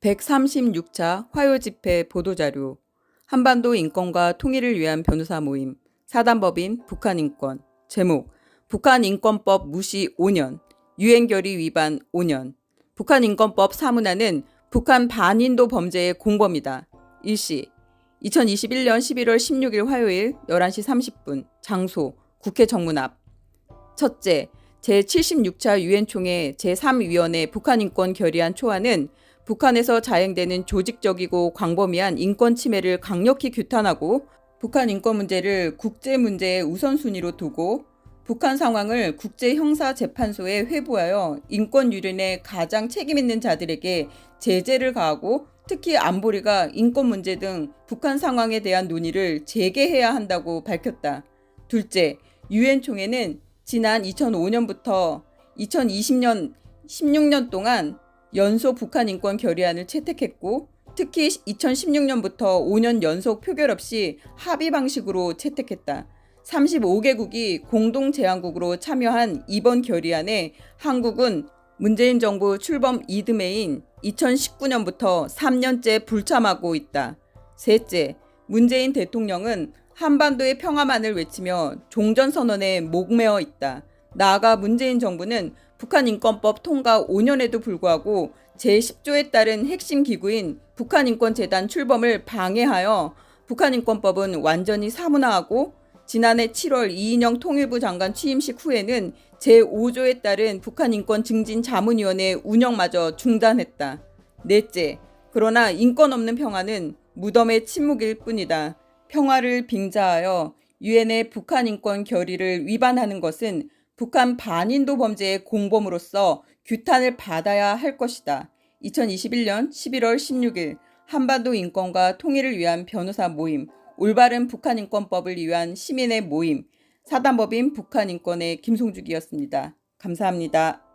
136차 화요 집회 보도자료 한반도 인권과 통일을 위한 변호사 모임 사단법인 북한 인권. 제목 북한 인권법 무시 5년 유엔결의 위반 5년. 북한 인권법 사문화는 북한 반인도 범죄의 공범이다. 일시 2021년 11월 16일 화요일 11시 30분 장소 국회 정문 앞. 첫째 제76차 유엔 총회 제3위원회 북한인권 결의안 초안은 북한에서 자행되는 조직적이고 광범위한 인권 침해를 강력히 규탄하고 북한 인권 문제를 국제 문제의 우선순위로 두고 북한 상황을 국제 형사 재판소에 회부하여 인권 유린에 가장 책임 있는 자들에게 제재를 가하고 특히 안보리가 인권 문제 등 북한 상황에 대한 논의를 재개해야 한다고 밝혔다. 둘째, 유엔 총회는 지난 2005년부터 2020년 16년 동안 연속 북한 인권 결의안을 채택했고 특히 2016년부터 5년 연속 표결 없이 합의 방식으로 채택했다. 35개국이 공동 제안국으로 참여한 이번 결의안에 한국은 문재인 정부 출범 이듬해인 2019년부터 3년째 불참하고 있다. 셋째, 문재인 대통령은 한반도의 평화만을 외치며 종전선언에 목매어 있다. 나아가 문재인 정부는 북한 인권법 통과 5년에도 불구하고 제10조에 따른 핵심 기구인 북한인권재단 출범을 방해하여 북한인권법은 완전히 사문화하고 지난해 7월 이인영 통일부 장관 취임식 후에는 제5조에 따른 북한인권 증진 자문위원회 운영마저 중단했다. 넷째, 그러나 인권 없는 평화는 무덤의 침묵일 뿐이다. 평화를 빙자하여 유엔의 북한 인권 결의를 위반하는 것은 북한 반인도 범죄의 공범으로서 규탄을 받아야 할 것이다. 2021년 11월 16일 한반도 인권과 통일을 위한 변호사 모임, 올바른 북한 인권법을 위한 시민의 모임, 사단법인 북한 인권의 김송죽이었습니다. 감사합니다.